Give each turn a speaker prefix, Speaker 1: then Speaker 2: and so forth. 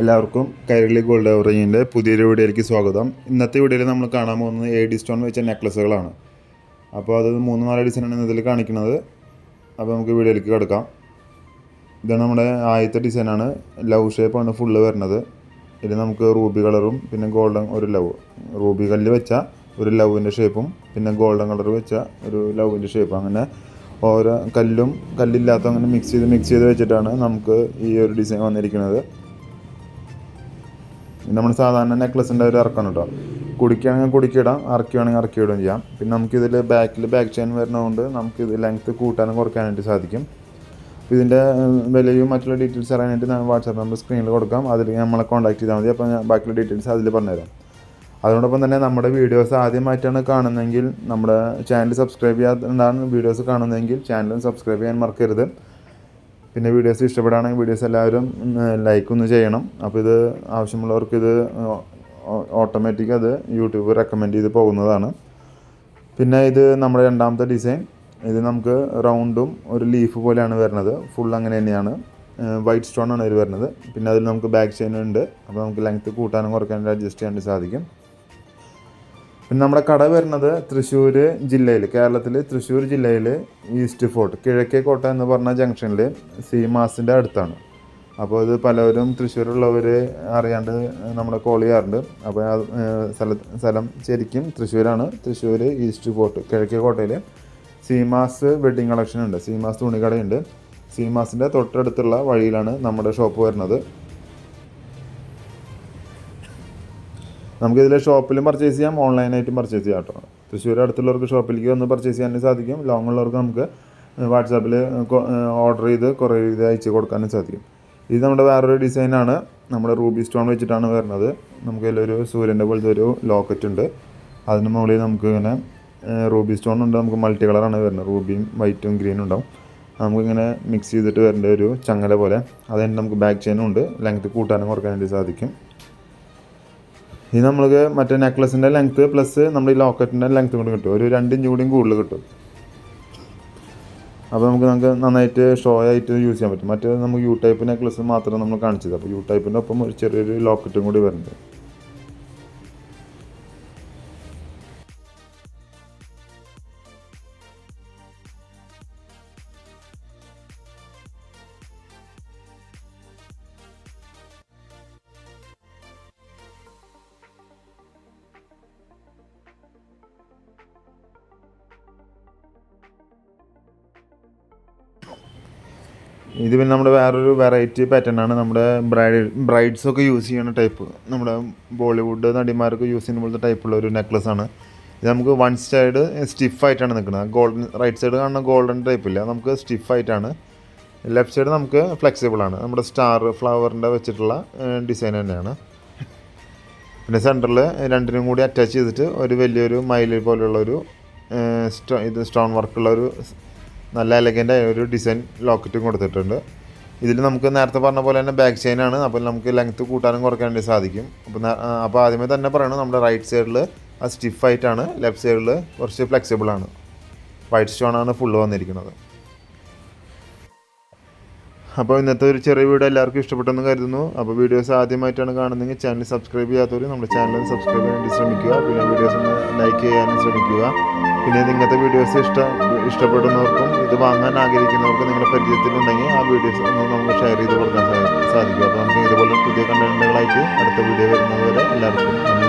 Speaker 1: എല്ലാവർക്കും Kairali gold Oriente പുതിയൊരു വീഡിയോയിലേക്ക് സ്വാഗതം. ഇന്നത്തെ വീഡിയോയിൽ നമ്മൾ കാണാൻ പോകുന്നത് എ ഡി സ്റ്റോൺ വെച്ച നെക്ലസ്സുകളാണ് അപ്പോൾ അത് മൂന്ന് നാല് ഡിസൈനാണ് ഇതിൽ കാണിക്കുന്നത്. അപ്പോൾ നമുക്ക് വീഡിയോയിലേക്ക് കിടക്കാം. ഇതാണ് നമ്മുടെ ആദ്യത്തെ ഡിസൈനാണ് ലവ് ഷേപ്പാണ് ഫുള്ള് വരുന്നത്. ഇതിൽ നമുക്ക് റൂബി കളറും പിന്നെ ഗോൾഡൻ ഒരു ലവ് റൂബി കല്ല് വെച്ച ഒരു ലവിന്റെ ഷേപ്പും പിന്നെ ഗോൾഡൻ കളർ വെച്ച ഒരു ലവിന്റെ ഷേപ്പും അങ്ങനെ ഓരോ കല്ലും കല്ലില്ലാത്ത അങ്ങനെ മിക്സ് ചെയ്ത് മിക്സ് ചെയ്ത് വെച്ചിട്ടാണ് നമുക്ക് ഈ ഒരു ഡിസൈൻ വന്നിരിക്കുന്നത്. നമ്മൾ സാധാരണ നെക്ലസിന്റെ ഒരു ഇറക്കണം കേട്ടോ കുടിക്കുകയാണെങ്കിൽ കുടിക്കിടാം ഇറക്കുകയാണെങ്കിൽ ഇറക്കിയിടുകയും ചെയ്യാം. പിന്നെ നമുക്കിതിൽ ബാക്കിൽ ബാക്ക് ചെയിൻ വരുന്നതുകൊണ്ട് നമുക്കിത് ലെങ്ത്ത് കൂട്ടാനും കുറയ്ക്കാനായിട്ട് സാധിക്കും. ഇതിന്റെ വിലയും മറ്റുള്ള ഡീറ്റെയിൽസ് അറിയാനായിട്ട് ഞാൻ വാട്സാപ്പ് നമ്പർ സ്ക്രീനിൽ കൊടുക്കാം. അതിൽ നമ്മളെ കോൺടാക്ട് ചെയ്താൽ മതി. അപ്പോൾ ഞാൻ ബാക്കിയുള്ള ഡീറ്റെയിൽസ് അതിൽ പറഞ്ഞുതരാം. അതോടൊപ്പം തന്നെ നമ്മുടെ വീഡിയോസ് ആദ്യമായിട്ടാണ് കാണുന്നതെങ്കിൽ നമ്മുടെ ചാനൽ സബ്സ്ക്രൈബ് ചെയ്യാതാണ് വീഡിയോസ് കാണുന്നതെങ്കിൽ ചാനലും സബ്സ്ക്രൈബ് ചെയ്യാൻ മറക്കരുത്. പിന്നെ വീഡിയോസ് ഇഷ്ടപ്പെടുകയാണെങ്കിൽ വീഡിയോസ് എല്ലാവരും ലൈക്ക് ഒന്ന് ചെയ്യണം. അപ്പോൾ ഇത് ആവശ്യമുള്ളവർക്ക് ഇത് ഓട്ടോമാറ്റിക് അത് യൂട്യൂബ് റെക്കമെൻഡ് ചെയ്ത് പോകുന്നതാണ്. പിന്നെ ഇത് നമ്മുടെ രണ്ടാമത്തെ ഡിസൈൻ ഇത് നമുക്ക് റൗണ്ടും ഒരു ലീഫ് പോലെയാണ് വരുന്നത്. ഫുൾ അങ്ങനെ തന്നെയാണ്. വൈറ്റ് സ്റ്റോൺ ആണ് ഇതിൽ വരുന്നത്. പിന്നെ അതിൽ നമുക്ക് ബാക്ക് ചെയിൻ ഉണ്ട്. അപ്പോൾ നമുക്ക് ലെങ്ത്ത് കൂട്ടാനും കുറയ്ക്കാനും അഡ്ജസ്റ്റ് ചെയ്യാൻ സാധിക്കും. പിന്നെ നമ്മുടെ കട വരുന്നത് തൃശ്ശൂർ ജില്ലയിൽ കേരളത്തിൽ തൃശ്ശൂർ ജില്ലയിൽ ഈസ്റ്റ് ഫോർട്ട് കിഴക്കേ കോട്ട എന്ന് പറഞ്ഞ ജംഗ്ഷനിൽ സീമാസിന്റെ അടുത്താണ്. അപ്പോൾ ഇത് പലവരും തൃശ്ശൂരുള്ളവർ അറിയാണ്ട് നമ്മളെ കോൾ ചെയ്യാറുണ്ട്. അപ്പോൾ ആ, സ്ഥല സ്ഥലം ശരിക്കും തൃശ്ശൂരാണ്. തൃശ്ശൂർ ഈസ്റ്റ് ഫോർട്ട് കിഴക്കേ കോട്ടയിൽ സീമാസ് വെഡ്ഡിങ് കളക്ഷൻ ഉണ്ട്. സീമാസ് തുണിക്കടയുണ്ട് സീമാസിന്റെ തൊട്ടടുത്തുള്ള വഴിയിലാണ് നമ്മുടെ ഷോപ്പ് വരുന്നത്. നമുക്ക് ഇതിൽ ഷോപ്പിലും പർച്ചേസ് ചെയ്യാം ഓൺലൈനായിട്ടും പർച്ചേസ് ചെയ്യാം കേട്ടോ. തൃശ്ശൂർ അടുത്തുള്ളവർക്ക് ഷോപ്പിലേക്ക് വന്ന് പർച്ചേസ് ചെയ്യാനും സാധിക്കും. ലോങ് ഉള്ളവർക്ക് നമുക്ക് വാട്സാപ്പിൽ ഓർഡർ ചെയ്ത് കുറേ ഇത് അയച്ച് കൊടുക്കാനും സാധിക്കും. ഇത് നമ്മുടെ വേറൊരു ഡിസൈനാണ് നമ്മുടെ റൂബി സ്റ്റോൺ വെച്ചിട്ടാണ് വരുന്നത്. നമുക്ക് ഇതിലൊരു സൂര്യന്റെ പോലത്തെ ഒരു ലോക്കറ്റ് ഉണ്ട്. അതിന് മുകളിൽ നമുക്ക് ഇങ്ങനെ റൂബി സ്റ്റോൺ ഉണ്ട്. നമുക്ക് മൾട്ടി കളറാണ് വരുന്നത്. റൂബിയും വൈറ്റും ഗ്രീനും ഉണ്ടാവും. നമുക്കിങ്ങനെ മിക്സ് ചെയ്തിട്ട് വരേണ്ട ഒരു ചങ്ങല പോലെ. അതുതന്നെ നമുക്ക് ബാക്ക് ചെയിനും ഉണ്ട്. ലെങ്ത് കൂട്ടാനും കുറയ്ക്കാനായിട്ട് സാധിക്കും. ഇത് നമ്മൾക്ക് മറ്റേ നെക്ലസിന്റെ ലെങ്ത്ത് പ്ലസ് നമ്മുടെ ഈ ലോക്കറ്റിന്റെ ലെങ്ത്തും കൂടി കിട്ടും. ഒരു രണ്ട് ഇഞ്ച് കൂടിയും കൂടുതൽ കിട്ടും. അപ്പോൾ നമുക്ക് നമുക്ക് നന്നായിട്ട് ഷോ ആയിട്ട് യൂസ് ചെയ്യാൻ പറ്റും. മറ്റേ നമുക്ക് യു ടൈപ്പ് നെക്ലസ് മാത്രമേ നമ്മൾ കാണിച്ചത്. അപ്പോൾ യു ടൈപ്പിന്റെ ഒപ്പം ഒരു ചെറിയൊരു ലോക്കറ്റും കൂടി വരുന്നുണ്ട്. ഇത് പിന്നെ നമ്മുടെ വേറൊരു വെറൈറ്റി പാറ്റേൺ ആണ് നമ്മുടെ ബ്രൈഡ് ബ്രൈഡ്സൊക്കെ യൂസ് ചെയ്യുന്ന ടൈപ്പ് നമ്മുടെ ബോളിവുഡ് നടിമാർക്ക് യൂസ് ചെയ്യുന്ന പോലത്തെ ടൈപ്പുള്ള ഒരു നെക്ലസ് ആണ്. ഇത് നമുക്ക് വൺ സൈഡ് സ്റ്റിഫായിട്ടാണ് നിൽക്കുന്നത്. ഗോൾഡൻ റൈറ്റ് സൈഡ് കാണുന്ന ഗോൾഡൻ ടൈപ്പ് ഇല്ല. നമുക്ക് സ്റ്റിഫായിട്ടാണ് ലെഫ്റ്റ് സൈഡ് നമുക്ക് ഫ്ലെക്സിബിൾ ആണ്. നമ്മുടെ സ്റ്റാർ ഫ്ലവറിന്റെ വെച്ചിട്ടുള്ള ഡിസൈൻ തന്നെയാണ്. പിന്നെ സെന്ററിൽ രണ്ടിനും കൂടി അറ്റാച്ച് ചെയ്തിട്ട് ഒരു വലിയൊരു മയിൽ പോലെയുള്ള ഒരു ഇത് സ്റ്റോൺ വർക്കുള്ള ഒരു നല്ല എലഗന്റ് ഒരു ഡിസൈൻ ലോക്കറ്റും കൊടുത്തിട്ടുണ്ട്. ഇതിൽ നമുക്ക് നേരത്തെ പറഞ്ഞ പോലെ തന്നെ ബാക്ക് ചെയിൻ ആണ്. അപ്പോൾ നമുക്ക് ലെങ്ത്ത് കൂട്ടാനും കുറയ്ക്കാനും സാധിക്കും. അപ്പോൾ അപ്പോൾ ആദ്യമേ തന്നെ പറയണം നമ്മുടെ റൈറ്റ് സൈഡിൽ ആ സ്റ്റിഫായിട്ടാണ് ലെഫ്റ്റ് സൈഡിൽ കുറച്ച് ഫ്ലെക്സിബിൾ ആണ്. വൈറ്റ് സ്റ്റോൺ ആണ് ഫുള്ള് വന്നിരിക്കുന്നത്. അപ്പോൾ ഇന്നത്തെ ഒരു ചെറിയ വീഡിയോ എല്ലാവർക്കും ഇഷ്ടപ്പെട്ടെന്ന് കരുതുന്നു. അപ്പോൾ വീഡിയോസ് ആദ്യമായിട്ടാണ് കാണുന്നതെങ്കിൽ ചാനൽ സബ്സ്ക്രൈബ് ചെയ്യാത്തവർ നമ്മുടെ ചാനൽ സബ്സ്ക്രൈബ് ചെയ്യാൻ ശ്രമിക്കുക. പിന്നെ വീഡിയോസ് ഒന്ന് ലൈക്ക് ചെയ്യാനും ശ്രമിക്കുക. പിന്നെ ഇങ്ങനത്തെ വീഡിയോസ് ഇഷ്ട ഇഷ്ടപ്പെടുന്നവർക്കും ഇത് വാങ്ങാൻ ആഗ്രഹിക്കുന്നവർക്കും നിങ്ങളുടെ പരിചയത്തിലുണ്ടെങ്കിൽ ആ വീഡിയോസ് ഒന്ന് നമുക്ക് ഷെയർ ചെയ്ത് കൊടുക്കാൻ സാധിക്കും. അപ്പോൾ നമുക്ക് ഇതുപോലെ പുതിയ കണ്ടന്റുകളായിട്ട് അടുത്ത വീഡിയോ വരുന്നത്